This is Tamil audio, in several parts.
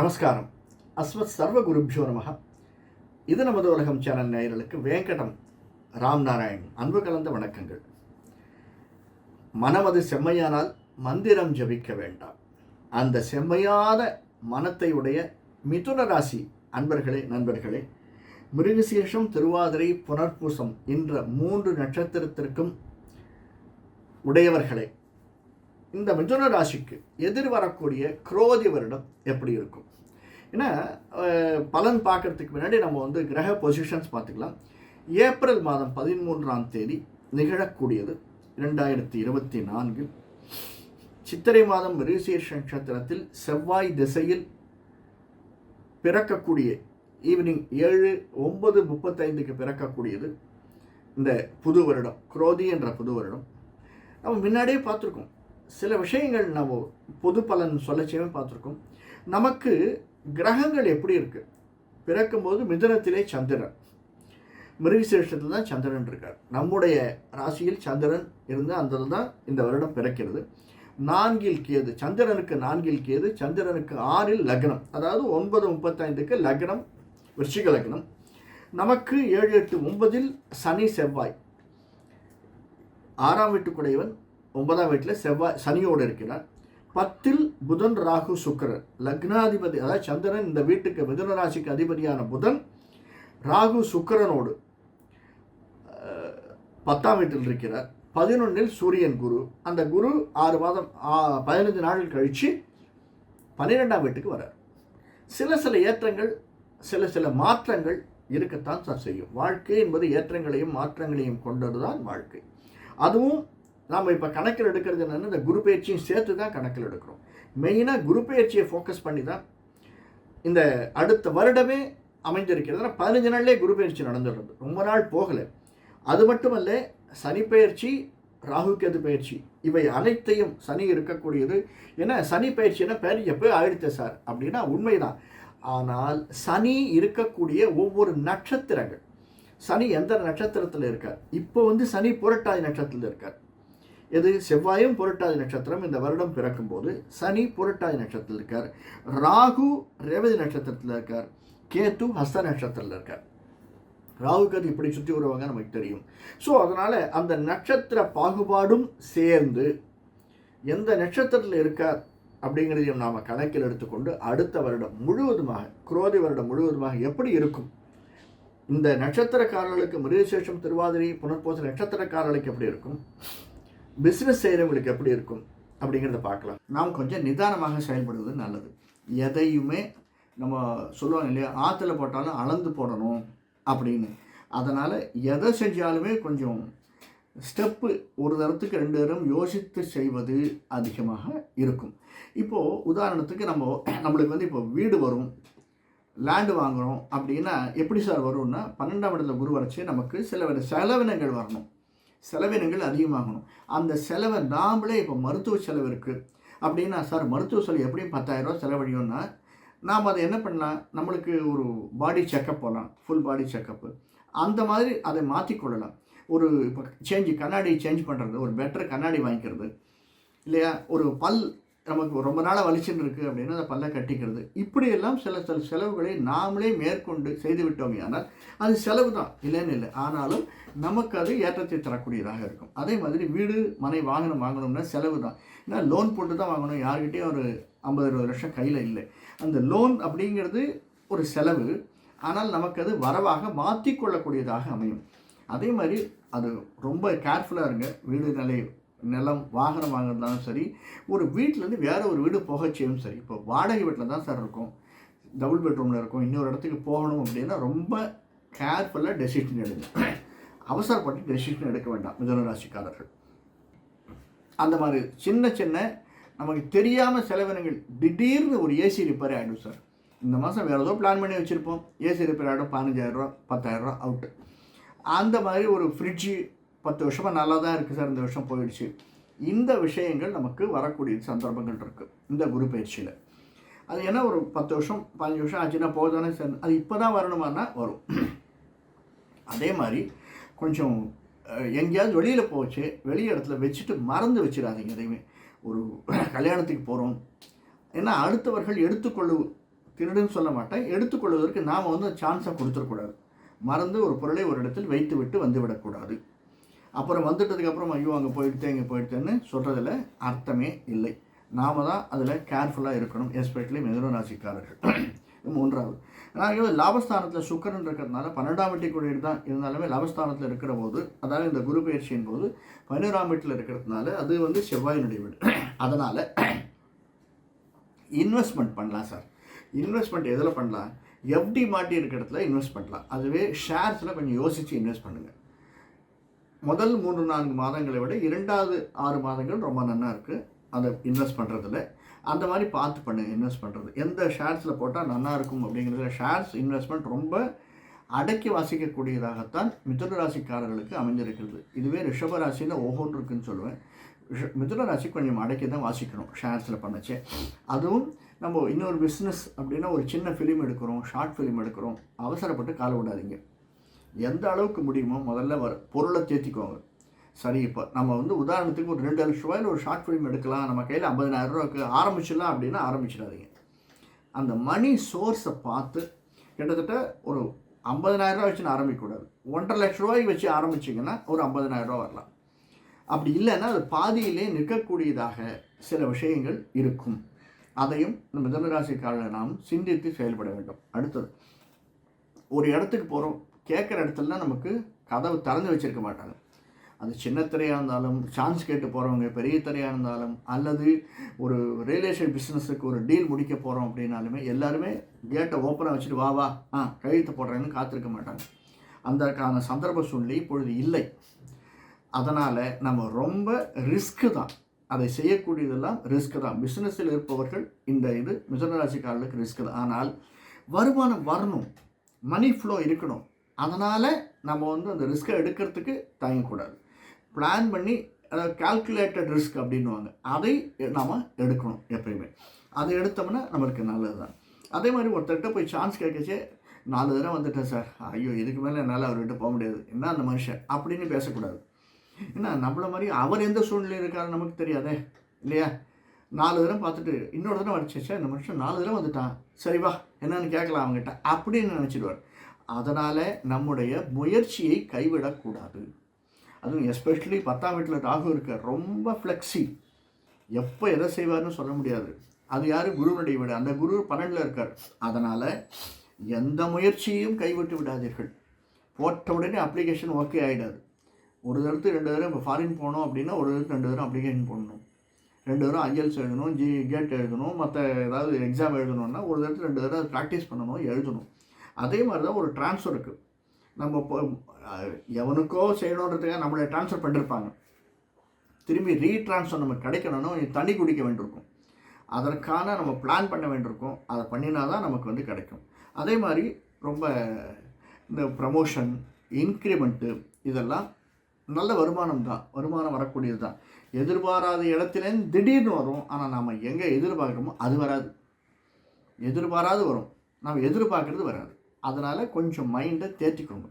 நமஸ்காரம். அஸ்வத் சர்வ குருபியோ நமக இது நமது உலகம் சேனல் நேயர்களுக்கு வேங்கடம் ராம் நாராயண் அன்பு கலந்த வணக்கங்கள். மனமது செம்மையானால் மந்திரம் ஜபிக்க வேண்டாம். அந்த செம்மையான மனத்தை உடைய மிதுன ராசி அன்பர்களே நண்பர்களே மிருகசீஷம் திருவாதிரை புனர்பூசம் என்ற மூன்று நட்சத்திரத்திற்கும் உடையவர்களே இந்த மிதுன ராசிக்கு எதிர் வரக்கூடிய குரோதி வருடம் எப்படி இருக்கும்? ஏன்னா பலன் பார்க்கறதுக்கு முன்னாடி நம்ம வந்து கிரக பொசிஷன்ஸ் பார்த்துக்கலாம். ஏப்ரல் மாதம் பதிமூன்றாம் தேதி நிகழக்கூடியது இரண்டாயிரத்தி இருபத்தி நான்கில் சித்திரை மாதம் ரிசீர்ஷ நட்சத்திரத்தில் செவ்வாய் திசையில் பிறக்கக்கூடிய ஈவினிங் ஏழு ஒன்பது முப்பத்தைந்துக்கு பிறக்கக்கூடியது இந்த புது வருடம் குரோதி என்ற புது வருடம். நம்ம முன்னாடியே பார்த்துருக்கோம். சில விஷயங்கள் நம்ம பொது பலன் சொல்லச்சேவே பார்த்துருக்கோம். நமக்கு கிரகங்கள் எப்படி இருக்குது பிறக்கும்போது மிதுனத்திலே சந்திரன். மிருகசேஷத்தில் தான் சந்திரன் இருக்கார். நம்முடைய ராசியில் சந்திரன் இருந்து அந்த தான் இந்த வருடம் பிறக்கிறது. நான்கில் கேது சந்திரனுக்கு நான்கில் கேது சந்திரனுக்கு ஆறில் லக்னம். அதாவது ஒன்பது முப்பத்தைந்துக்கு லக்னம் விருச்சிக லக்னம். நமக்கு ஏழு எட்டு ஒன்பதில் சனி செவ்வாய். ஆறாம் வீட்டுக்குடையவன் ஒன்பதாம் வீட்டில் செவ்வாய் சனியோடு இருக்கிறார். பத்தில் புதன் ராகு சுக்கிரன். லக்னாதிபதி அதாவது சந்திரன் இந்த வீட்டுக்கு மிதுன ராசிக்கு அதிபதியான புதன் ராகு சுக்கிரனோடு பத்தாம் வீட்டில் இருக்கிறார். பதினொன்றில் சூரியன் குரு. அந்த குரு ஆறு மாதம் பதினஞ்சு நாட்கள் கழித்து பன்னிரெண்டாம் வீட்டுக்கு வரார் சில சில ஏற்றங்கள் சில சில மாற்றங்கள் இருக்கத்தான் சார் செய்யும். வாழ்க்கை என்பது ஏற்றங்களையும் மாற்றங்களையும் கொண்டது தான் வாழ்க்கை. அதுவும் நாம் இப்போ கணக்கில் எடுக்கிறது என்னென்னா இந்த குரு பயிற்சியும் சேர்த்து தான் கணக்கில் எடுக்கிறோம். மெயினாக குரு பயிற்சியை ஃபோக்கஸ் பண்ணி தான் இந்த அடுத்த வருடமே அமைஞ்சிருக்கிறது பதினஞ்சு நாள்லேயே குரு பயிற்சி நடந்துடுறது. ரொம்ப நாள் போகலை. அது மட்டுமல்ல சனி பயிற்சி ராகு கேது பயிற்சி இவை அனைத்தையும் சனி இருக்கக்கூடியது. ஏன்னா சனி பயிற்சின்னா பேர் எப்போ? ஆயிடுத்து சார் அப்படின்னா உண்மைதான். ஆனால் சனி இருக்கக்கூடிய ஒவ்வொரு நட்சத்திரங்கள். சனி எந்த நட்சத்திரத்தில் இருக்கார்? இப்போ வந்து சனி புரட்டாதி நட்சத்திரத்தில் இருக்கார். எது? செவ்வாயும் புரட்டாதி நட்சத்திரம். இந்த வருடம் பிறக்கும்போது சனி புரட்டாதி நட்சத்திரத்தில் இருக்கார். ராகு ரேவதி நட்சத்திரத்தில் இருக்கார். கேத்து ஹஸ்த நட்சத்திரத்தில் இருக்கார். ராகுக்கு அது இப்படி சுற்றி வருவாங்க நமக்கு தெரியும். ஸோ அதனால் அந்த நட்சத்திர பாகுபாடும் சேர்ந்து எந்த நட்சத்திரத்தில் இருக்கார் அப்படிங்கிறதையும் நாம் கணக்கில் எடுத்துக்கொண்டு அடுத்த வருடம் முழுவதுமாக குரோதி வருடம் முழுவதுமாக எப்படி இருக்கும்? இந்த நட்சத்திரக்காரர்களுக்கு மிருகசேஷம் திருவாதிரை புனர்போச நட்சத்திரக்காரர்களுக்கு எப்படி இருக்கும்? பிஸ்னஸ் செய்கிறவங்களுக்கு எப்படி இருக்கும் அப்படிங்கிறத பார்க்கலாம். நாம் கொஞ்சம் நிதானமாக செயல்படுவது நல்லது. எதையுமே நம்ம சொல்லுவாங்க இல்லையா ஆற்றுல போட்டாலும் அளந்து போடணும் அப்படின்னு. அதனால் எதை செஞ்சாலுமே கொஞ்சம் ஸ்டெப்பு ஒரு தரத்துக்கு ரெண்டு தரம் யோசித்து செய்வது அதிகமாக இருக்கும். இப்போது உதாரணத்துக்கு நம்ம நம்மளுக்கு வந்து இப்போ வீடு வரும் லேண்டு வாங்குறோம் அப்படின்னா எப்படி சார் வரும்னா பன்னெண்டாம் இடத்துல குரு வரைச்சி நமக்கு சில செலவினங்கள் வரணும். செலவினங்கள் அதிகமாகணும். அந்த செலவை நாமளே இப்போ மருத்துவ செலவு இருக்குது அப்படின்னா சார் மருத்துவ செலவு எப்படியும் பத்தாயிரரூவா செலவழியும்னா நாம் அதை என்ன பண்ணலாம்? நம்மளுக்கு ஒரு பாடி செக்கப் போகலாம் ஃபுல் பாடி செக்கப்பு அந்த மாதிரி அதை மாற்றிக்கொள்ளலாம் ஒரு இப்போ சேஞ்சு கண்ணாடி சேஞ்ச் பண்ணுறது ஒரு பெட்டர் கண்ணாடி வாங்கிக்கிறது இல்லையா? ஒரு பல் நமக்கு ரொம்ப நாளாக வலிச்சுன்னு இருக்குது அப்படின்னா அந்த பல்லை கட்டிக்கிறது. இப்படியெல்லாம் சில சில செலவுகளை நாமளே மேற்கொண்டு செய்து விட்டோமே ஆனால் அது செலவு தான். இல்லைன்னு இல்லை. ஆனாலும் நமக்கு அது ஏற்றத்தை தரக்கூடியதாக இருக்கும். அதே மாதிரி வீடு மனை வாங்கணும் வாங்கணும்னா செலவு தான். ஏன்னா லோன் போட்டு தான் வாங்கணும். யார்கிட்டேயும் ஒரு ஐம்பது இருபது லட்சம் கையில் இல்லை. அந்த லோன் அப்படிங்கிறது ஒரு செலவு. ஆனால் நமக்கு அது வரவாக மாற்றிக்கொள்ளக்கூடியதாக அமையும். அதே மாதிரி அது ரொம்ப கேர்ஃபுல்லாக இருங்க. வீடு நிலை நிலம் வாகனம் வாங்குறதாலும் சரி ஒரு வீட்டிலேருந்து வேறு ஒரு வீடு போகச்சேயும் சரி. இப்போ வாடகை வீட்டில் தான் சார் இருக்கும். டபுள் பெட்ரூமில் இருக்கும். இன்னொரு இடத்துக்கு போகணும் அப்படின்னா ரொம்ப கேர்ஃபுல்லாக டெசிஷன் எடுங்க. அவசரப்பட்டு டெசிஷன் எடுக்க வேண்டாம் மிதன ராசிக்காரர்கள் அந்த மாதிரி சின்ன சின்ன நமக்கு தெரியாமல் செலவினங்கள் திடீர்னு ஒரு ஏசி ரிப்பேர் ஆகிடும் சார். இந்த மாதம் வேறு ஏதோ பிளான் பண்ணி வச்சுருப்போம். ஏசி ரிப்பேர் ஆகிடும் பதினஞ்சாயிரரூவா பத்தாயிரரூவா அவுட்டு அந்த மாதிரி ஒரு ஃப்ரிட்ஜு பத்து வருஷமாக நல்லா தான் இருக்குது சார் இந்த வருஷம் போயிடுச்சு. இந்த விஷயங்கள் நமக்கு வரக்கூடிய சந்தர்ப்பங்கள் இருக்குது இந்த குரு பயிற்சியில். அது ஏன்னா ஒரு பத்து வருஷம் பதினஞ்சு வருஷம் ஆச்சுன்னா போதானே சார்? அது இப்போ தான் வரணுமானா வரும். அதே மாதிரி கொஞ்சம் எங்கேயாவது வெளியில் போச்சு வெளி இடத்துல வச்சுட்டு மறந்து வச்சிடாதீங்க எதையுமே. ஒரு கல்யாணத்துக்கு போகிறோம் ஏன்னா அடுத்தவர்கள் எடுத்துக்கொள்ளு திருடுன்னு சொல்ல மாட்டேன். எடுத்துக்கொள்வதற்கு நாம் வந்து சான்ஸை கொடுத்துடக்கூடாது மறந்து ஒரு பொருளை ஒரு இடத்தில் வைத்து விட்டு வந்து விடக்கூடாது. அப்புறம் வந்துட்டதுக்கப்புறம் ஐயோ அங்கே போயிடுத்தேன் இங்கே போயிடுத்தேன்னு சொல்கிறதுல அர்த்தமே இல்லை. நாம தான் அதில் கேர்ஃபுல்லாக இருக்கணும் எஸ்பெஷலி மிதுன ராசிக்காரர்கள். மூன்றாவது. ஆனால் லாபஸ்தானத்தில் சுக்கரன் இருக்கிறதுனால பன்னெண்டாம் வீட்டை குறியீடு தான் இருந்தாலுமே லாபஸ்தானத்தில் இருக்கிற போது அதாவது இந்த குரு பயிற்சியின் போது பதினோராம் வீட்டில் இருக்கிறதுனால அது வந்து செவ்வாயினுடைய வீடு. அதனால் இன்வெஸ்ட்மெண்ட் பண்ணலாம் சார் இன்வெஸ்ட்மெண்ட் எதில் பண்ணலாம்? எஃப்டி மாட்டி இருக்கிற இடத்துல இன்வெஸ்ட் பண்ணலாம். அதுவே ஷேர்ஸில் கொஞ்சம் யோசித்து இன்வெஸ்ட் பண்ணுங்கள் முதல் மூன்று நான்கு மாதங்களை விட இரண்டாவது ஆறு மாதங்கள் ரொம்ப நல்லா இருக்குது அதை இன்வெஸ்ட் பண்ணுறதுல அந்த மாதிரி பார்த்து பண்ணுங்கள் இன்வெஸ்ட் பண்ணுறது எந்த ஷேர்ஸில் போட்டால் நல்லா இருக்கும் அப்படிங்கிறதுல ஷேர்ஸ் இன்வெஸ்ட்மெண்ட் ரொம்ப அடக்கி வாசிக்கக்கூடியதாகத்தான் மிதுன ராசிக்காரர்களுக்கு அமைஞ்சிருக்கிறது இதுவே ரிஷப ராசியில் ஒவ்வொன்று இருக்குன்னு சொல்லுவேன். மிதுன ராசி கொஞ்சம் அடக்கி தான் வாசிக்கணும் ஷேர்ஸில் பண்ணச்சே. அதுவும் நம்ம இன்னொரு பிஸ்னஸ் அப்படின்னா ஒரு சின்ன ஃபிலிம் எடுக்கிறோம் ஷார்ட் ஃபிலிம் எடுக்கிறோம். அவசரப்பட்டு கால விடாதீங்க. எந்த அளவுக்கு முடியுமோ முதல்ல வர பொருளை தேத்திக்குவாங்க சரி இப்போ நம்ம வந்து உதாரணத்துக்கு ஒரு ரெண்டு லட்ச ரூபாயில் ஒரு ஷார்ட் ஃபிலிம் எடுக்கலாம். நம்ம கையில் ஐம்பதினாயிரம் ரூபாய்க்கு ஆரம்பிச்சிடலாம் அப்படின்னா ஆரம்பிச்சிடாதீங்க. அந்த மணி சோர்ஸை பார்த்து கிட்டத்தட்ட ஒரு ஐம்பதனாயிரம் ரூபாய் வச்சுன்னு ஆரம்பிக்கக்கூடாது. ஒன்றரை லட்ச ரூபாய்க்கு வச்சு ஆரம்பிச்சிங்கன்னா ஒரு ஐம்பதனாயிரம் ரூபா வரலாம். அப்படி இல்லைன்னா அது பாதியிலே நிற்கக்கூடியதாக சில விஷயங்கள் இருக்கும். அதையும் நம்ம மிதனராசிக்காரர்கள் நாம் சிந்தித்து செயல்பட வேண்டும். அடுத்தது ஒரு இடத்துக்கு போகிறோம் கேட்குற இடத்துலலாம் நமக்கு கதவு திறந்து வச்சிருக்க மாட்டாங்க. அது சின்ன திரையாக இருந்தாலும் சான்ஸ் கேட்டு போகிறவங்க பெரிய திரையாக இருந்தாலும் அல்லது ஒரு ரியல் எஸ்டேட் பிஸ்னஸுக்கு ஒரு டீல் முடிக்க போகிறோம் அப்படின்னாலுமே எல்லாருமே கேட்டை ஓப்பனாக வச்சுட்டு வா வா ஆ கழுத்து போடுறேன்னு காத்திருக்க மாட்டாங்க. அந்தக்கான சந்தர்ப்ப சூழ்நிலை இப்பொழுது இல்லை. அதனால் நம்ம ரொம்ப ரிஸ்க்கு தான். அதை செய்யக்கூடியதெல்லாம் ரிஸ்க்கு தான். பிஸ்னஸில் இருப்பவர்கள் இந்த இது மிதனராசிக்காரர்களுக்கு ரிஸ்க்கு தான். ஆனால் வருமானம் வரணும். மணி ஃப்ளோ இருக்கணும். அதனால் நம்ம வந்து அந்த ரிஸ்க்கை எடுக்கிறதுக்கு தயங்கக்கூடாது. பிளான் பண்ணி அதாவது கால்குலேட்டட் ரிஸ்க் அப்படின்னுவாங்க. அதை நாம் எடுக்கணும் எப்பயுமே. அதை எடுத்தோம்னா நம்மளுக்கு நல்லது தான் அதே மாதிரி ஒருத்தர்கிட்ட போய் சான்ஸ் கேட்கச்சே நாலு தடவை வந்துட்டேன் சார் ஐயோ இதுக்கு மேலே என்னால் அவர்கிட்ட போக முடியாது. என்ன அந்த மனுஷன்? அப்படின்னு பேசக்கூடாது. ஏன்னா நம்மள மாதிரி அவர் எந்த சூழ்நிலையில் இருக்காரு நமக்கு தெரியாதே இல்லையா? நாலு தடவை பார்த்துட்டு இன்னொரு தடவை அடிச்சிச்சா இந்த மனுஷன் நாலு தடவை வந்துட்டான். சரி வா என்னன்னு கேட்கலாம் அவங்ககிட்ட அப்படின்னு நினச்சிடுவார். அதனால் நம்முடைய முயற்சியை கைவிடக்கூடாது. அதுவும் எஸ்பெஷலி பத்தாம் வீட்டில் ராகு இருக்க ரொம்ப ஃப்ளெக்ஸி எப்போ எதை செய்வார்னு சொல்ல முடியாது. அது யார்? குருவனுடைய வீடு. அந்த குரு பன்னெண்டில் இருக்கார். அதனால் எந்த முயற்சியையும் கைவிட்டு விடாதீர்கள். போட்ட உடனே அப்ளிகேஷன் ஓகே ஆகிடாது ஒரு தரத்து ரெண்டு தடவை இப்போ ஃபாரின் போனோம் அப்படின்னா ஒரு தடவை ரெண்டு தடவை அப்ளிகேஷன் போடணும். ரெண்டு தரம் ஐஎல்ஸ் எழுதணும் ஜி கேட் எழுதணும் மற்ற ஏதாவது எக்ஸாம் எழுதணும்னா ஒரு தடவை ரெண்டு தடவை ப்ராக்டிஸ் பண்ணணும் எழுதணும். அதே மாதிரி தான் ஒரு ட்ரான்ஸ்ஃபர் இருக்குது நம்ம இப்போ எவனுக்கோ செய்யணுன்றதுக்காக நம்மளை ட்ரான்ஸ்ஃபர் பண்ணிருப்பாங்க. திரும்பி ரீட்ரான்ஸ்ஃபர் நமக்கு கிடைக்கணும்னா கொஞ்சம் தண்ணி குடிக்க வேண்டியிருக்கும். அதற்கான நம்ம பிளான் பண்ண வேண்டியிருக்கும். அதை பண்ணினா தான் நமக்கு வந்து கிடைக்கும். அதே மாதிரி ரொம்ப இந்த ப்ரமோஷன் இன்க்ரிமெண்ட்டு இதெல்லாம் நல்ல வருமானம் தான். வருமானம் வரக்கூடியது தான். எதிர்பாராத இடத்துலேருந்து திடீர்னு வரும். ஆனால் நாம் எங்கே எதிர்பார்க்குறோமோ அது வராது. எதிர்பாராது வரும். நாம் எதிர்பார்க்குறது வராது. அதனால் கொஞ்சம் மைண்டை தேற்றிக்கோங்க.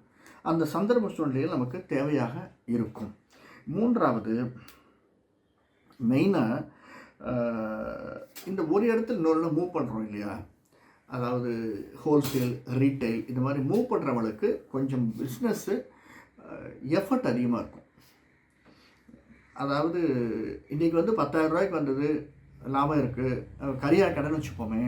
அந்த சந்தர்ப்ப சூழ்நிலையில் நமக்கு தேவையாக இருக்கும். மூன்றாவது மெயினாக இந்த ஒரு இடத்துல இன்னொரு மூவ் பண்ணுறோம் இல்லையா? அதாவது ஹோல்சேல் ரீட்டைல் இந்த மாதிரி மூவ் பண்ணுறவங்களுக்கு கொஞ்சம் பிஸ்னஸ்ஸு எஃபர்ட் அதிகமாக இருக்கும். அதாவது இன்றைக்கி வந்து பத்தாயிரம் ரூபாய்க்கு வந்தது லாபம் இருக்குது கரியா கடைன்னு வச்சுப்போமே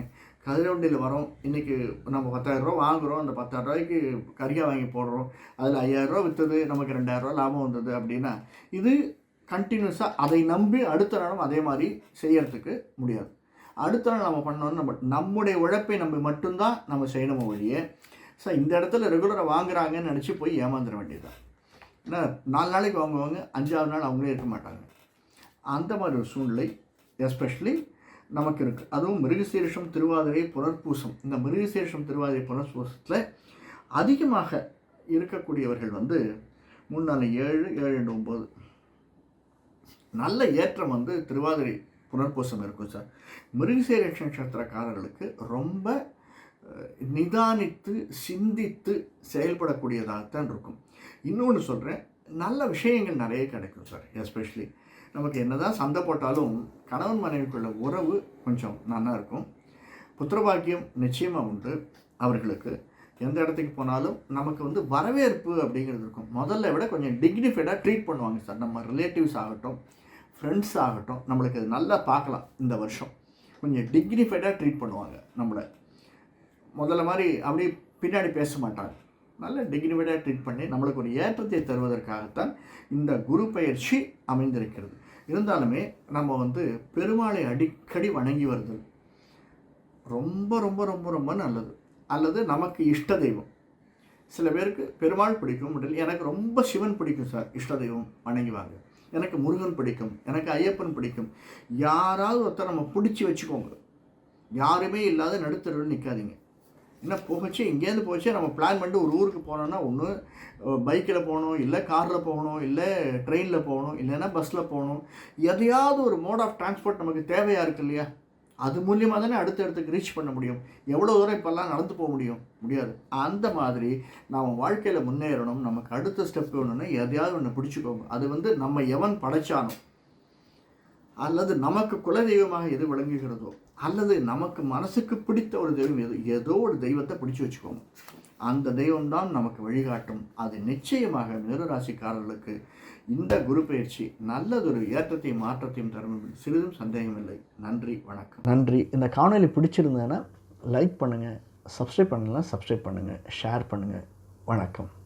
கதிரவண்டியில் வரோம். இன்றைக்கி நம்ம பத்தாயிரம் ரூபா வாங்குகிறோம் அந்த பத்தாயிரரூவாய்க்கு ரூபாய்க்கு வாங்கி போடுறோம். அதில் ஐயாயிரம் ரூபா விற்றது நமக்கு ரெண்டாயிரம் ரூபா லாபம் வந்தது அப்படின்னா இது கண்டினியூஸாக அதை நம்பி அடுத்த நாளும் அதே மாதிரி செய்யறதுக்கு முடியாது. அடுத்த நாள் நம்ம பண்ணோம்னு நம்ம நம்முடைய உழைப்பை நம்ம மட்டும்தான் நம்ம செய்யணுமோ வழியே ஸோ இந்த இடத்துல ரெகுலராக வாங்குறாங்கன்னு நினச்சி போய் ஏமாந்துட வேண்டியதுதான். ஏன்னா நாலு நாளைக்கு வாங்குவாங்க அஞ்சாவது நாள் அவங்களே இருக்க மாட்டாங்க. அந்த மாதிரி ஒரு சூழ்நிலை எஸ்பெஷலி நமக்கு இருக்குது அதுவும் மிருகசீரிஷம் திருவாதிரை புனர்பூசம். இந்த மிருகசீரிஷம் திருவாதிரை புனர்பூசத்தில் அதிகமாக இருக்கக்கூடியவர்கள் வந்து மூணு ஏழு ஏழு ரெண்டு ஒம்பது. நல்ல ஏற்றம் வந்து திருவாதிரை புனர்பூசம் இருக்கும் சார். மிருகசீரிஷ நட்சத்திரக்காரர்களுக்கு ரொம்ப நிதானித்து சிந்தித்து செயல்படக்கூடியதாகத்தான் இருக்கும். இன்னொன்று சொல்கிறேன் நல்ல விஷயங்கள் நிறைய கிடைக்கும் சார் எஸ்பெஷலி நமக்கு என்னதான் சண்டை போட்டாலும் கணவன் மனைவிக்குள்ள உறவு கொஞ்சம் நல்லா இருக்கும். புத்திரபாக்கியம் நிச்சயமாக உண்டு அவர்களுக்கு. எந்த இடத்துக்கு போனாலும் நமக்கு வந்து வரவேற்பு அப்படிங்கிறது இருக்கும். முதல்ல விட கொஞ்சம் டிக்னிஃபைடாக ட்ரீட் பண்ணுவாங்க சார். நம்ம ரிலேட்டிவ்ஸ் ஆகட்டும் ஃப்ரெண்ட்ஸ் ஆகட்டும் நம்மளுக்கு அது நல்லா பார்க்கலாம் இந்த வருஷம். கொஞ்சம் டிக்னிஃபைடாக ட்ரீட் பண்ணுவாங்க நம்மளை. முதல்ல மாதிரி அப்படியே பின்னாடி பேச மாட்டாங்க. நல்ல டிக்னிஃபைடாக ட்ரீட் பண்ணி நம்மளுக்கு ஒரு ஏற்றத்தை தருவதற்காகத்தான் இந்த குரு பயிற்சி அமைந்திருக்கிறது. இருந்தாலுமே நம்ம வந்து பெருமாளை அடிக்கடி வணங்கி வருது ரொம்ப ரொம்ப ரொம்ப ரொம்ப நல்லது. அல்லது நமக்கு இஷ்ட தெய்வம். சில பேருக்கு பெருமாள் பிடிக்கும் முடியல எனக்கு ரொம்ப சிவன் பிடிக்கும் சார் இஷ்ட தெய்வம் வணங்கிவாங்க எனக்கு முருகன் பிடிக்கும் எனக்கு ஐயப்பன் பிடிக்கும். யாராவது ஒருத்தர் நம்ம பிடிச்சி வச்சுக்கோங்க. யாருமே இல்லாத நடுத்தருவில் நிற்காதீங்க என்ன போச்சு? இங்கேருந்து போச்சு. நம்ம பிளான் பண்ணிட்டு ஒரு ஊருக்கு போனோம்னா ஒன்று பைக்கில் போகணும் இல்லை காரில் போகணும் இல்லை ட்ரெயினில் போகணும் இல்லைன்னா பஸ்ஸில் போகணும். எதையாவது ஒரு மோட் ஆஃப் டிரான்ஸ்போர்ட் நமக்கு தேவையாக இருக்கு இல்லையா? அது மூலியமாக தானே அடுத்த இடத்துக்கு ரீச் பண்ண முடியும். எவ்வளோ தூரம் இப்போல்லாம் நடந்து போக முடியும்? முடியாது. அந்த மாதிரி நாம் வாழ்க்கையில் முன்னேறணும். நமக்கு அடுத்த ஸ்டெப் வேணும்னா எதையாவது ஒன்று பிடிச்சிக்கோங்க. அது வந்து நம்ம எவன் படைச்சானோ. அல்லது நமக்கு குலதெய்வமாக எது விளங்குகிறதோ அல்லது நமக்கு மனசுக்கு பிடித்த ஒரு தெய்வம் எது ஏதோ ஒரு தெய்வத்தை பிடிச்சி வச்சுக்கோங்க அந்த தெய்வம்தான் நமக்கு வழிகாட்டும். அது நிச்சயமாக நிறராசிக்காரர்களுக்கு இந்த குரு பயிற்சி நல்லதொரு ஏற்றத்தையும் மாற்றத்தையும் தரும். சிறிதும் சந்தேகமில்லை. நன்றி வணக்கம். நன்றி. இந்த காணொலி பிடிச்சிருந்தேன்னா லைக் பண்ணுங்கள் சப்ஸ்கிரைப் பண்ணலாம் சப்ஸ்கிரைப் பண்ணுங்கள் ஷேர் பண்ணுங்கள் வணக்கம்.